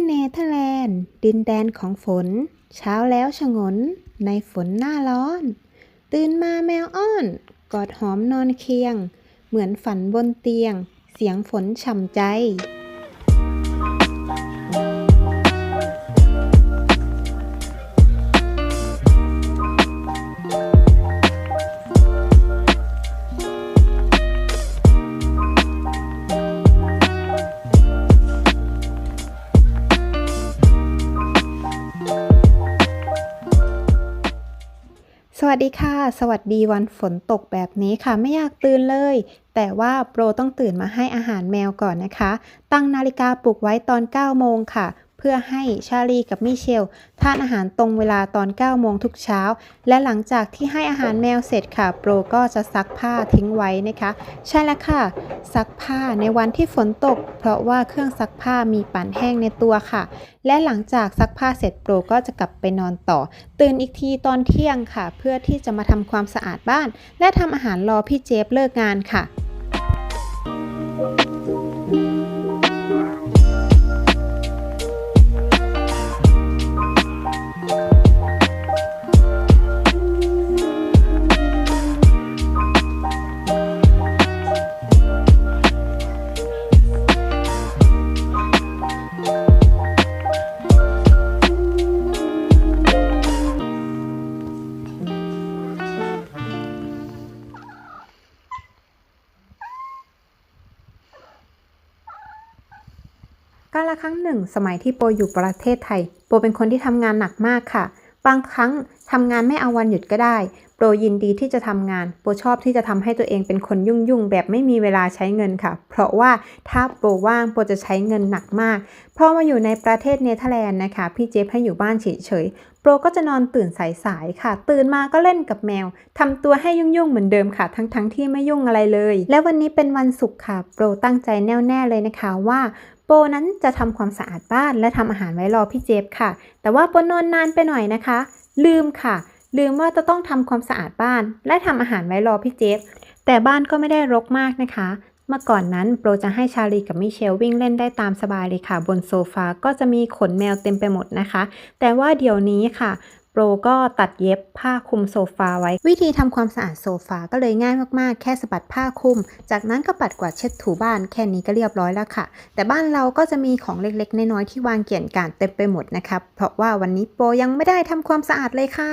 ที่เนเธอร์แลนด์ ดินแดนของฝน เช้าแล้วชงน ในฝนหน้าร้อน ตื่นมาแมวอ้อน กอดหอมนอนเคียง เหมือนฝันบนเตียง เสียงฝนฉ่ำใจ สวัสดีค่ะ สวัสดีวันฝนตกแบบนี้ค่ะ ไม่อยากตื่นเลย แต่ว่าโปรต้องตื่นมาให้อาหารแมวก่อนนะคะ ตั้งนาฬิกาปลุกไว้ตอน 9 โมงค่ะ เพื่อให้ชาลีกับมิเชล ทานอาหารตรงเวลาตอน 9 โมงทุกเช้า และหลังจากที่ให้อาหารแมวเสร็จค่ะ โปรก็จะซักผ้าทิ้งไว้นะคะ ใช่แล้วค่ะ ซักผ้าในวันที่ฝนตก เพราะว่าเครื่องซักผ้ามีปั่นแห้งในตัวค่ะ และหลังจากซักผ้าเสร็จโปรก็จะกลับไปนอนต่อ ตื่นอีกทีตอนเที่ยงค่ะ เพื่อที่จะมาทำความสะอาดบ้าน และทำอาหารรอพี่เจฟเลิกงานค่ะกา ครั้งหนึ่ง สมัยที่โปอยู่ประเทศไทย โปเป็นคนที่ทำงานหนักมากค่ะ บางครั้งทำงานไม่เอาวันหยุดก็ได้ โปรยินดีที่จะทำงาน โปรชอบที่จะทำให้ตัวเองเป็นคนยุ่งๆแบบไม่มีเวลาใช้เงินค่ะ เพราะว่าถ้าโปรว่างโปรจะใช้เงินหนักมาก พอมาอยู่ในประเทศเนเธอร์แลนด์นะคะ พี่เจฟให้อยู่บ้านเฉยๆ โปรก็จะนอนตื่นสายๆค่ะ ตื่นมาก็เล่นกับแมวทำตัวให้ยุ่งๆเหมือนเดิมค่ะ ทั้งๆที่ไม่ยุ่งอะไรเลย และวันนี้เป็นวันศุกร์ค่ะ โปรตั้งใจแน่วแน่เลยนะคะว่า โปนั้นจะทำความสะอาดบ้านและทำอาหารไว้รอพี่เจฟค่ะ แต่ว่าโปนอนนานไปหน่อยนะคะ ลืมค่ะ ลืมว่าจะต้องทำความสะอาดบ้าน และทำอาหารไว้รอพี่เจฟ แต่บ้านก็ไม่ได้รกมากนะคะ เมื่อก่อนนั้นโปรจะให้ชาลีกับมิเชลวิ่งเล่นได้ตามสบายเลยค่ะ บนโซฟาก็จะมีขนแมวเต็มไปหมดนะคะ แต่ว่าเดี๋ยวนี้ค่ะ โปรก็ตัดเย็บผ้าคลุมโซฟาไว้ วิธีทำความสะอาดโซฟาก็เลยง่ายมากๆ แค่สะบัดผ้าคลุม จากนั้นก็ปัดกวาดเช็ดถูบ้านแค่นี้ก็เรียบร้อยแล้วค่ะ แต่บ้านเราก็จะมีของเล็กๆ น้อยๆที่วางเกี่ยนกันเต็มไปหมดนะครับเพราะว่าวันนี้โปรยังไม่ได้ทำความสะอาดเลยค่ะ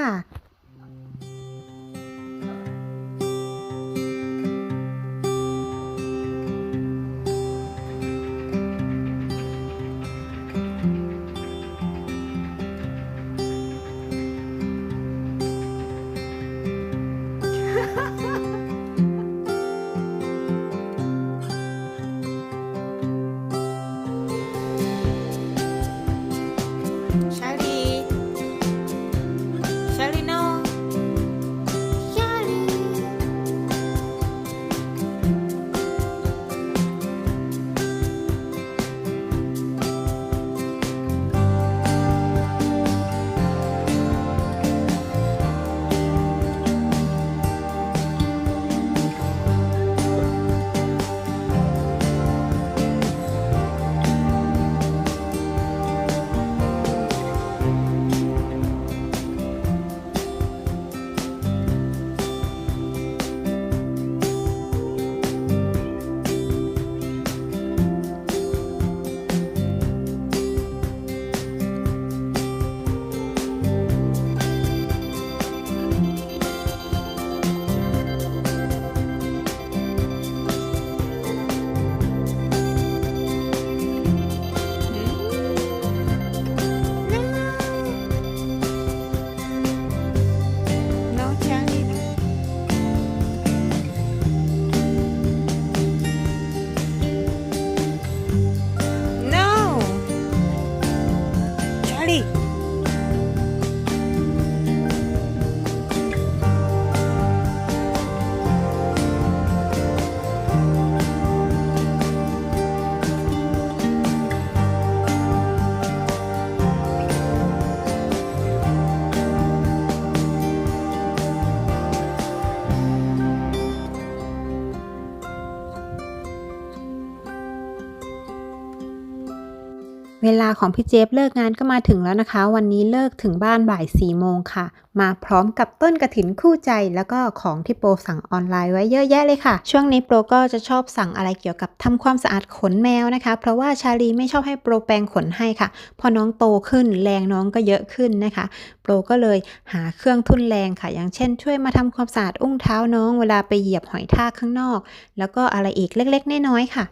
เวลาของพี่เจฟเลิกงานก็มาถึงแล้วนะคะ วันนี้เลิกถึงบ้านบ่าย4ี่โมงค่ะ มาพร้อมกับต้นกระถินคู่ใจ แล้วก็ของที่โปรสั่งออนไลน์ไว้เยอะแยะเลยค่ะ ช่วงนี้โปรก็จะชอบสั่งอะไรเกี่ยวกับทำความสะอาดขนแมวนะคะ เพราะว่าชาลีไม่ชอบให้โปรแปรงขนให้ค่ะ พอน้องโตขึ้นแรงน้องก็เยอะขึ้นนะคะ โปรก็เลยหาเครื่องทุ่นแรงค่ะ อย่างเช่น ช่วยมาทำความสะอาดอุ้งเท้าน้องเวลาไปเหยียบหอยทากข้างนอก แล้วก็อะไรอีกเล็กๆน้อยๆค่ะ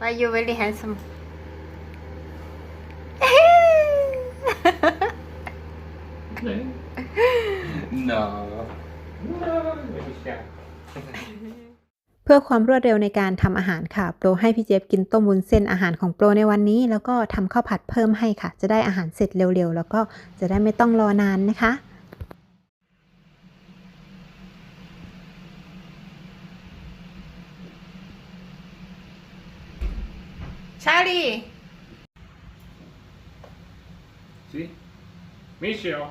Why you very handsome No. No, maybe yeah. เพื่อความรวดเร็วในการทำอาหารค่ะ โปรให้พี่เจฟกินต้มวุ้นเส้นอาหารของโปรในวันนี้ แล้วก็ทำข้าวผัดเพิ่มให้ค่ะ จะได้อาหารเสร็จเร็วๆ แล้วก็จะได้ไม่ต้องรอนานนะคะชาลี See? Michelle.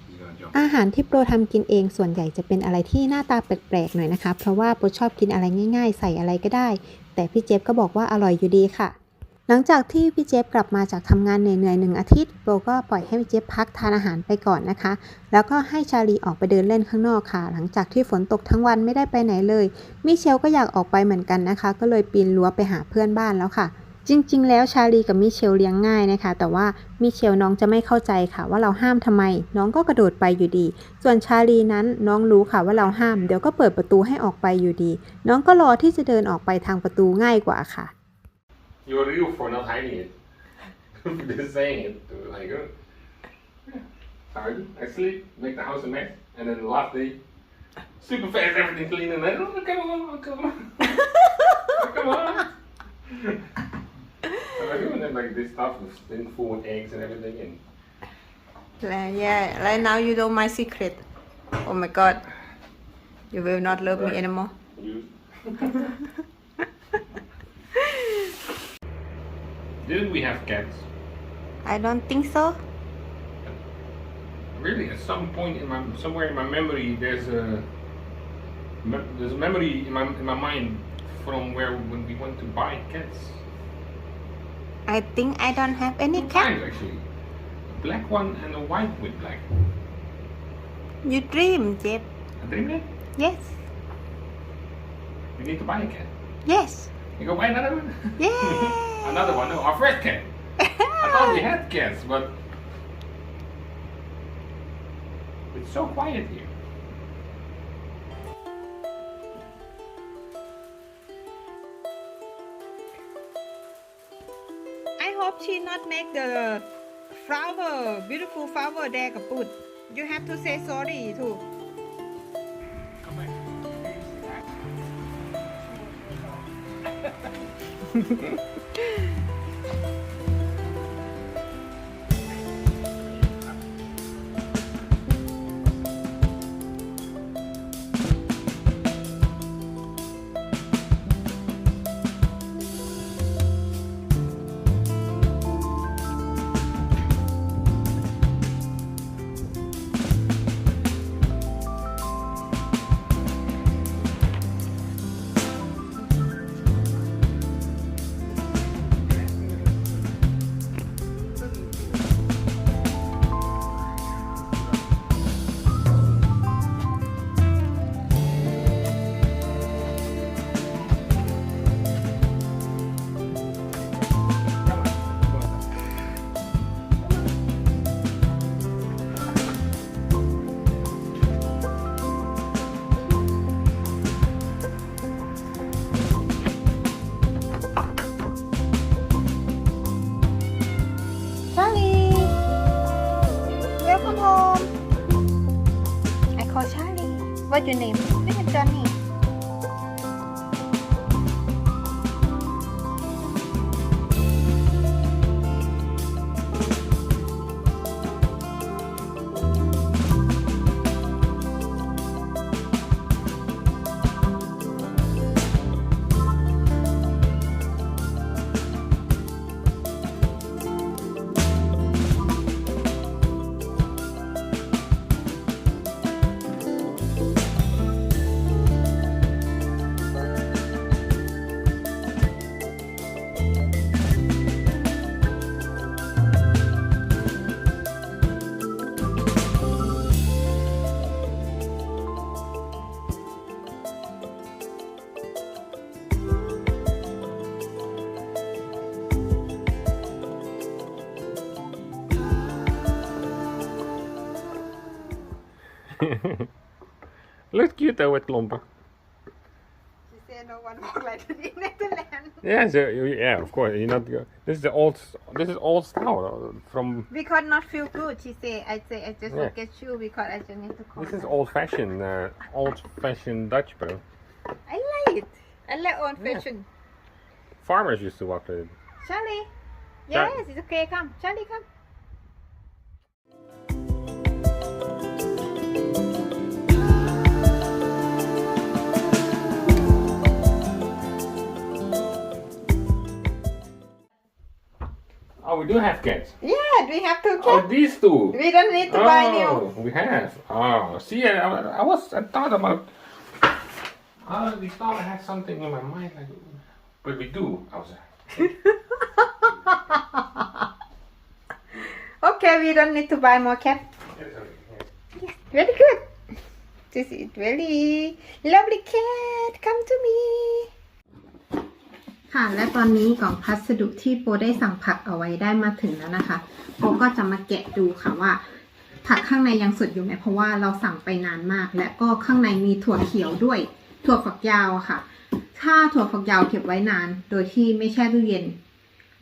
She's gonna jump. อาหารที่โปรทำกินเองส่วนใหญ่จะเป็นอะไรที่หน้าตาแปลกๆหน่อยนะคะ เพราะว่าโปรชอบกินอะไรง่าย ๆ ใส่อะไรก็ได้ แต่พี่เจฟก็บอกว่าอร่อยอยู่ดีค่ะ หลังจากที่พี่เจฟกลับมาจากทำงานเหนื่อยๆหนึ่งอาทิตย์โปรก็ปล่อยให้พี่เจฟพักทานอาหารไปก่อนนะคะ แล้วก็ให้ชาลีออกไปเดินเล่นข้างนอกค่ะ หลังจากที่ฝนตกทั้งวันไม่ได้ไปไหนเลยมิเชลก็อยากออกไปเหมือนกันนะคะ ก็เลยปีนรั้วไปหาเพื่อนบ้านแล้วค่ะ จริง ๆ แล้วชาลีกับมิเชลเลี้ยงง่ายนะคะ แต่ว่ามิเชลน้องจะไม่เข้าใจค่ะ ว่าเราห้ามทำไม น้องก็กระโดดไปอยู่ดี ส่วนชาลีนั้นน้องรู้ค่ะว่าเราห้าม เดี๋ยวก็เปิดประตูให้ออกไปอยู่ดี น้องก็รอที่จะเดินออกไปทางประตูง่ายกว่าค่ะ You're real for not hiding it. Just saying it. Like, uh, yeah. Sorry. I sleep, make the house a mess, and then the last day, super fast, everything clean, and then, oh, come on, come on. come on. I doing it like this stuff with full with eggs and everything, and Yeah right now you know my secret Oh my god you will not love me anymore use. Didn't we have cats? I don't think so Really, at some point in my somewhere in my memory, there's a me- there's a memory in my in my mind from where when we went to buy cats. I think I don't have any cat times actually, a black one and a white with black. You dream Jeff I dreamed it. Yes We need to buy a cat. Yes You go buy another one. Yeah another one. No, our first cat. I thought we had cats, but it's so quiet here. hope she not make the flower, beautiful flower there, kaput. You have to say sorry too. Come. your name? Looks cute though with klompen. She said no one walk like that in Netherlands Yeah, so, yeah, of course. You're not. This is the old. This is old style uh, from. because not feel good she say I say I just Yeah. look at you because I just need to call This is old fashioned. Uh, old fashioned Dutch, bro. I like it I like old Yeah. Farmers used to walk with it. Charlie Char- yes it's okay come Charlie come Oh, we do have cats. yeah we have two oh, cats these two. we don't need to buy new Oh, we have. Oh, see, I, I was, I thought about. I we thought I had something in my mind, like, but we do. I was. okay we don't need to buy more cats. Yes, very good. This is really lovely cat. Come to me. ค่ะ และตอนนี้กล่องพัสดุที่โปได้สั่งผักเอาไว้ได้มาถึงแล้วนะคะ โปก็จะมาแกะดูค่ะว่า ผักข้างในยังสดอยู่ไหมเพราะว่าเราสั่งไปนานมาก และก็ข้างในมีถั่วเขียวด้วย ถั่วฝักยาวค่ะ ถ้าถั่วฝักยาวเก็บไว้นาน โดยที่ไม่แช่ตู้เย็น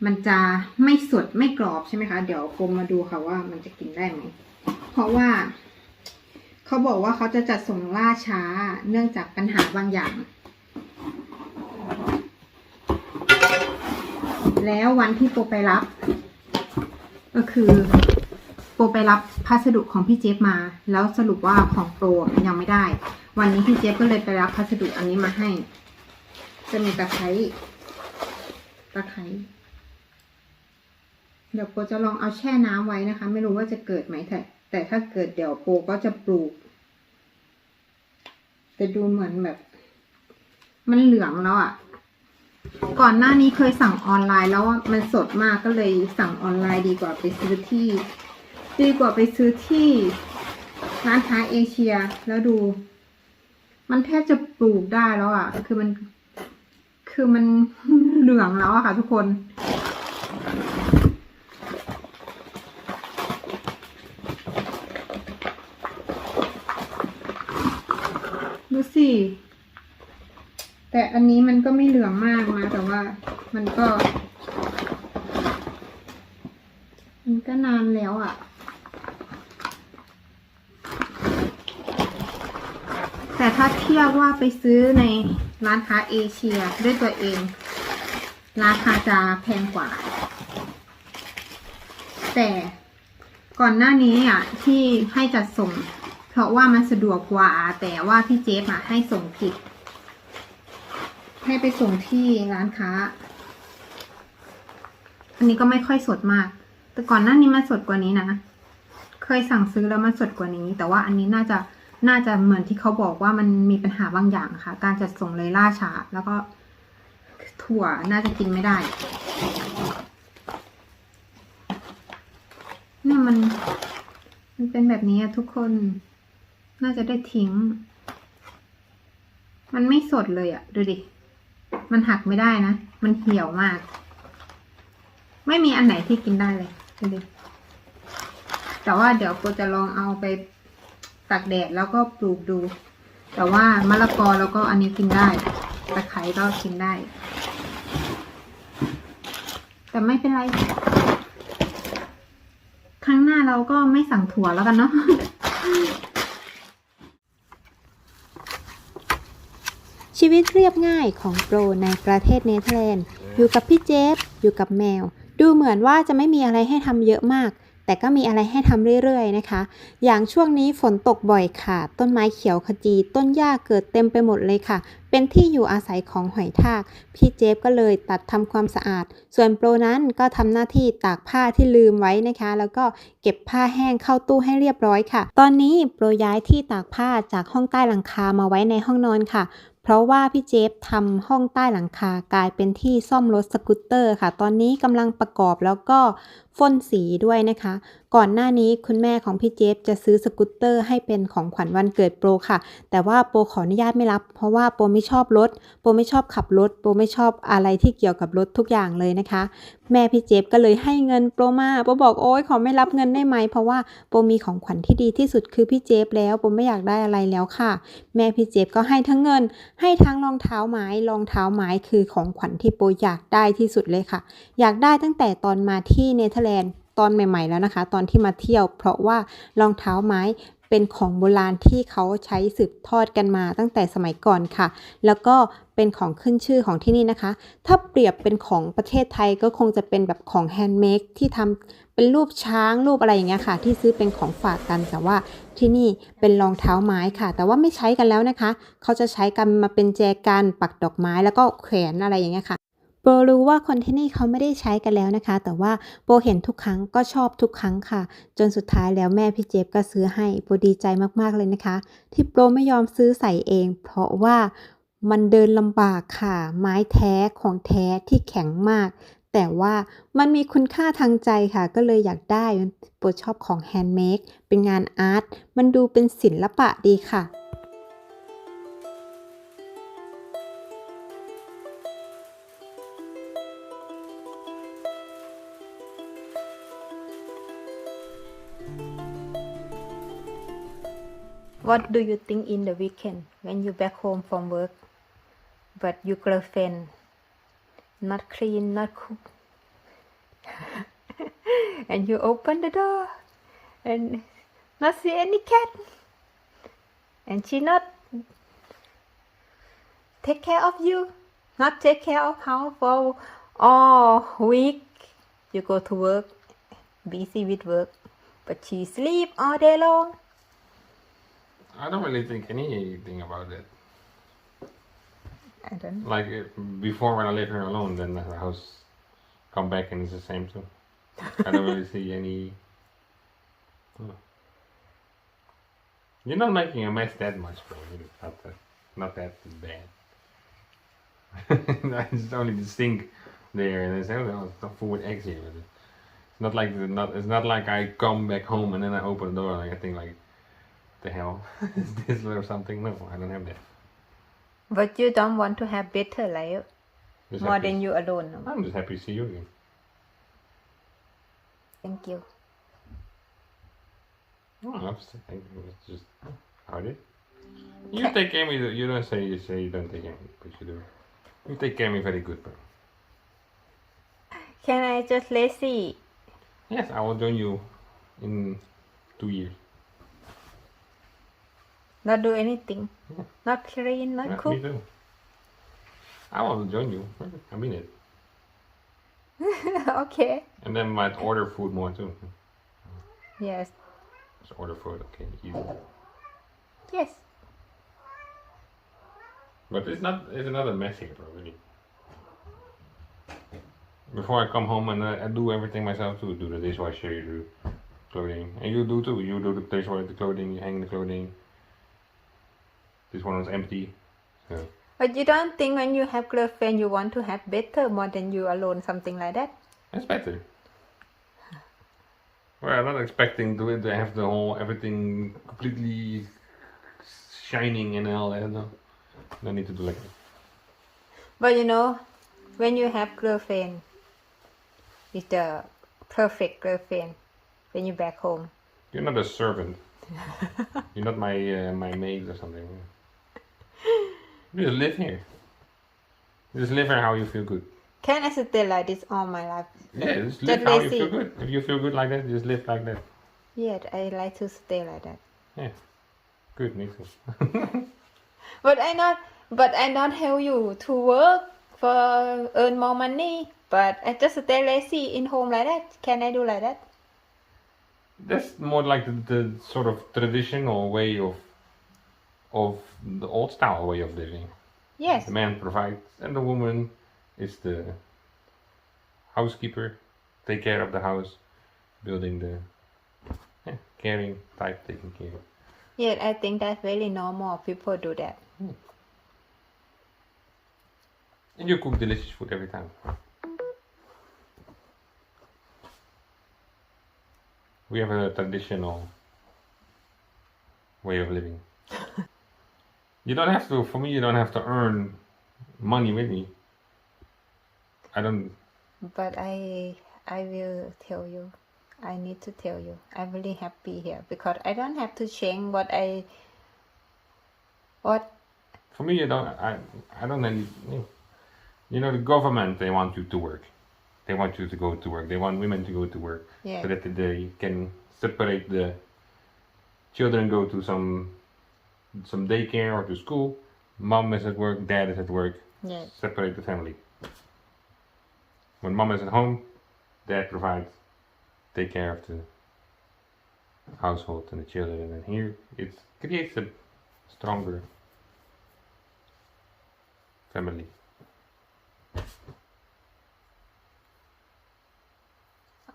มันจะไม่สดไม่กรอบใช่ไหมคะ เดี๋ยวโปมาดูค่ะว่ามันจะกินได้ไหม เพราะว่า เขาบอกว่าเขาจะจัดส่งล่าช้า เนื่องจากปัญหาบางอย่าง แล้ววันที่โปไปรับ ก็คือโปไปรับพัสดุของพี่เจฟมา แล้วสรุปว่าของโปรยังไม่ได้ วันนี้พี่เจฟก็เลยไปรับพัสดุอันนี้มาให้ จะมีตะไคร้ตะไคร้เดี๋ยวโปจะลองเอาแช่น้ำไว้นะคะ ไม่รู้ว่าจะเกิดไหมแต่แต่ถ้าเกิดเดี๋ยวโปก็จะปลูกแต่ดูเหมือนแบบ มันเหลืองแล้วอะ่ะ ก่อนหน้านี้เคยสั่งออนไลน์แล้วมันสดมากก็เลยสั่งออนไลน์ดีกว่าไปซื้อที่ ดีกว่าไปซื้อที่ร้านค้าเอเชียแล้วดู มันแทบจะปลูกได้แล้วอะ่ะ คือมัน คือมันเหลืองแล้วอะค่ะ ทุกคนดูสิ แต่อันนี้มันก็ไม่เหลืองมากนะ แต่ว่ามันก็ มันก็นานแล้วอะ่ะ แต่ถ้าเทียบว่าไปซื้อในร้านค้าเอเชียด้วยตัวเอง ราคาจะแพงกว่า แต่ก่อนหน้านี้อะที่ให้จัดส่ง เพราะว่ามันสะดวกกว่า แต่ว่าพี่เจฟอะให้ส่งผิด ให้ไปส่งที่ร้านค้า อันนี้ก็ไม่ค่อยสดมาก แต่ก่อนหน้านี้มันสดกว่านี้นะ เคยสั่งซื้อแล้วมันสดกว่านี้ แต่ว่าอันนี้น่าจะน่าจะเหมือนที่เขาบอกว่ามันมีปัญหาบางอย่างค่ะ การจัดส่งเลยล่าช้า แล้วก็ถั่วน่าจะกินไม่ได้ เนี่ยมัน มันเป็นแบบนี้ทุกคน น่าจะได้ทิ้ง มันไม่สดเลยอะดูดิ มันหักไม่ได้นะ มันเหี่ยวมาก ไม่มีอันไหนที่กินได้เลยดูดแต่ว่าเดี๋ยวโปจะลองเอาไปตากแดดแล้วก็ปลูกดู แต่ว่ามะละกอแล้วก็อันนี้กินได้ตะไคร้ก็กินได้ แต่ไม่เป็นไร ครั้งหน้าเราก็ไม่สั่งถั่วแล้วกันเนาะ ชีวิตเรียบง่ายของโปรในประเทศเนเธอร์แลนด์ อยู่กับพี่เจฟ อยู่กับแมว ดูเหมือนว่าจะไม่มีอะไรให้ทำเยอะมาก แต่ก็มีอะไรให้ทำเรื่อยๆนะคะ อย่างช่วงนี้ฝนตกบ่อยค่ะ ต้นไม้เขียวขจี ต้นหญ้าเกิดเต็มไปหมดเลยค่ะ เป็นที่อยู่อาศัยของหอยทาก พี่เจฟก็เลยตัดทำความสะอาด ส่วนโปรนั้นก็ทำหน้าที่ตากผ้าที่ลืมไว้นะคะ แล้วก็เก็บผ้าแห้งเข้าตู้ให้เรียบร้อยค่ะ ตอนนี้โปรย้ายที่ตากผ้าจากห้องใต้หลังคามาไว้ในห้องนอนค่ะ เพราะว่าพี่เจฟทำห้องใต้หลังคากลายเป็นที่ซ่อมรถสกูตเตอร์ค่ะ ตอนนี้กำลังประกอบแล้วก็ พ่นสีด้วยนะคะ ก่อนหน้านี้คุณแม่ของพี่เจฟจะซื้อสกูตเตอร์ให้เป็นของขวัญวันเกิดโปรค่ะ แต่ว่าโปรขออนุญาตไม่รับ เพราะว่าโปรไม่ชอบรถ โปรไม่ชอบขับรถ โปรไม่ชอบอะไรที่เกี่ยวกับรถทุกอย่างเลยนะคะ แม่พี่เจฟก็เลยให้เงินโปรมา โปรบอกโอ๊ยขอไม่รับเงินได้ไหม เพราะว่าโปรมีของขวัญที่ดีที่สุดคือพี่เจฟแล้ว โปรไม่อยากได้อะไรแล้วค่ะ แม่พี่เจฟก็ให้ทั้งเงิน ให้ทั้งรองเท้าไม้ รองเท้าไม้คือของขวัญที่โปรอยากได้ที่สุดเลยค่ะ อยากได้ตั้งแต่ตอนมาที่เนเธอร์แลนด์ตอนใหม่ ๆ แล้วนะคะ ตอนที่มาเที่ยว เพราะว่ารองเท้าไม้เป็นของโบราณที่เขาใช้สืบทอดกันมาตั้งแต่สมัยก่อนค่ะ แล้วก็เป็นของขึ้นชื่อของที่นี่นะคะ ถ้าเปรียบเป็นของประเทศไทยก็คงจะเป็นแบบของแฮนด์เมดที่ทำเป็นรูปช้างรูปอะไรอย่างเงี้ยค่ะ ที่ซื้อเป็นของฝากกันแต่ว่าที่นี่เป็นรองเท้าไม้ค่ะ แต่ว่าไม่ใช้กันแล้วนะคะ เขาจะใช้กันมาเป็นแจกันปักดอกไม้แล้วก็แขวนอะไรอย่างเงี้ยค่ะ โปรรู้ว่าคนที่นี่เขาไม่ได้ใช้กันแล้วนะคะ แต่ว่าโปรเห็นทุกครั้งก็ชอบทุกครั้งค่ะ จนสุดท้ายแล้วแม่พี่เจฟก็ซื้อให้โปรดีใจมากๆเลยนะคะ ที่โปรไม่ยอมซื้อใส่เอง เพราะว่ามันเดินลำบากค่ะ ไม้แท้ของแท้ที่แข็งมาก แต่ว่ามันมีคุณค่าทางใจค่ะ ก็เลยอยากได้โปรชอบของแฮนด์เมดเป็นงานอาร์ตมันดูเป็นศิลปะดีค่ะ What do you think in the weekend when you back home from work, but your girlfriend not clean, not cook, and you open the door and not see any cat, and she not take care of you, not take care of house for all week. You go to work, busy with work, but she sleep all day long. I don't really think anything about it. I don't know. Like before when I live here alone, then the house come back and it's the same too. I don't really see any. Oh. You're not making a mess that much, bro. Not that, not that bad. it's only the sink there, and it's oh, it's full with eggs here. It's not like the, not. It's not like I come back home and then I open the door. Like I think like, the hell is this or something? No, I don't have that. But you don't want to have better life Just more happy- than you alone. no? I'm just happy to see you again. Thank you. No, I'm just thinking it's just how is. You take me. You don't say you say you don't take me, but you do. You take me very good, bro. Can I just lazy? Yes, I will join you in two years. Not do anything. Yeah. Not clean, not Yeah, cook. me too. I will join you. I mean it. okay. And then might order food more too. Yes. Just order food, okay, easy. Yes. But it's not it's not a mess here, bro. Really. Before I come home and I, I do everything myself too. Do the dishwasher, you do clothing, and you do too. You do the dishwasher, the clothing, you hang the clothing. This one was empty. So But you don't think when you have girlfriend you want to have better more than you alone, something like that? that's better. Well, I'm not expecting to, to have the whole everything completely shining and all that. No, no need to do like that. But you know, when you have girlfriend, it's the perfect girlfriend when you're back home. You're not a servant. You're not my uh, my maid or something. You just live here. Just live here how you feel good. Can I stay like this all my life? Yeah, just live how you feel good. If you feel good like that, just live like that. Yeah, I like to stay like that. Yeah, good, me too. But I not but I don't help you to work for earn more money. But I just stay lazy in home like that. Can I do like that? That's more like the, the sort of traditional way of of the old style way of living. Yes. The man provides, and the woman is the housekeeper, take care of the house, building the yeah, caring type, taking care. Yes, I think that's very normal. People do that. Hmm. And you cook delicious food every time. we have a traditional way of living. you don't have to. For me, you don't have to earn money with me. I don't. But I I will tell you. I need to tell you. I'm really happy here because I don't have to change what I what For me, you don't. I. I don't need. You know, the government they want you to work. They want you to go to work. They want women to go to work yeah. so that they can separate the children go to some some daycare or to school. Mom is at work. Dad is at work. yeah. separate the family. When mom is at home, dad provides, take care of the household and the children, and here it creates a stronger family.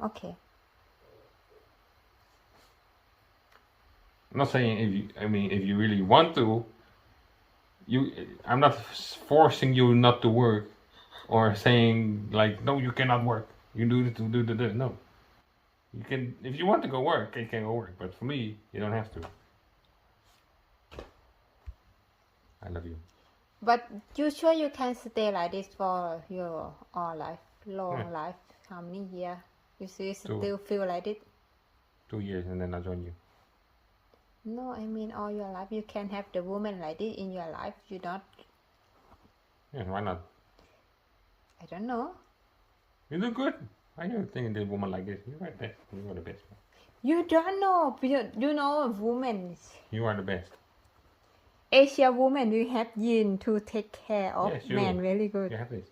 Okay. I'm not saying if you, I mean if you really want to. You, I'm not forcing you not to work, or saying like no, you cannot work. You do this, do do do. No, you can if you want to go work, you can go work. But for me, you don't have to. I love you. But you sure you can stay like this for your all life, long Yeah. life? How many years? You still Two. feel like it? Two years and then I join you. No, I mean all your life. You can have the woman like this in your life. You don't. Yeah, why not? I don't know. You look good. I never think the woman like this. You are the best. You are the best. You don't know. You, you know, women, You are the best. Asia woman, you have gene to take care of Yes, you Really good. You have this.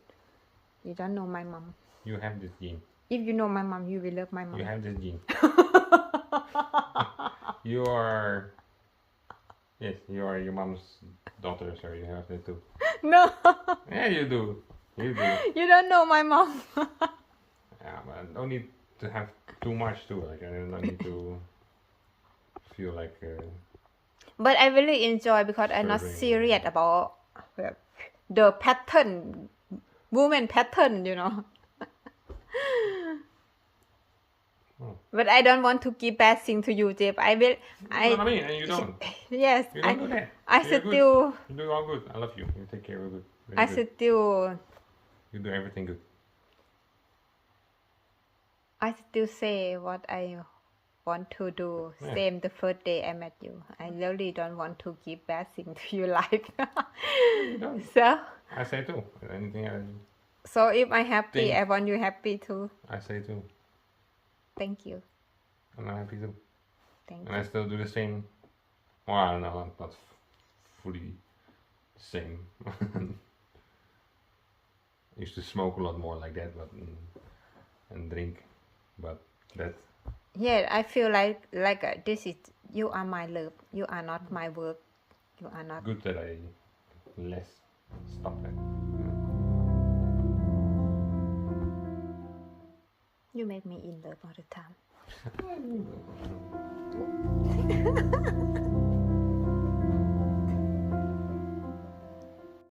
You don't know my mom. You have this gene. If you know my mom, you will love my mom. You have this gene. you are. Yes, you are your mom's daughter, so you have that too. no, Yeah, you do. You do. you don't know my mom. Yeah, but don't need to have too much too. Like I don't need to feel like. Uh, but I really enjoy because I'm not serious about the pattern, woman pattern, you know. Oh. But I don't want to keep passing to you, Jeff. I will. I, I I mean, and you don't. yes. You I don't do that. I You're good. still You do all good. I love you. You take care of good. Very I good. still You do everything good. I still say what I want to do. Yeah. Same the first day I met you. I really don't want to keep passing to your life. don't. so I say too. Anything I, so if I happy, Think. I want you happy too. I say too. Thank you. And I'm happy too. Thank And you. I still do the same. Well, I don't know. I'm not fully the same. I used to smoke a lot more like that, but mm, and drink, but that Yeah, I feel like like uh, this is you are my love. You are not my work. You are not. good that I less stop that. You make me in love all the time.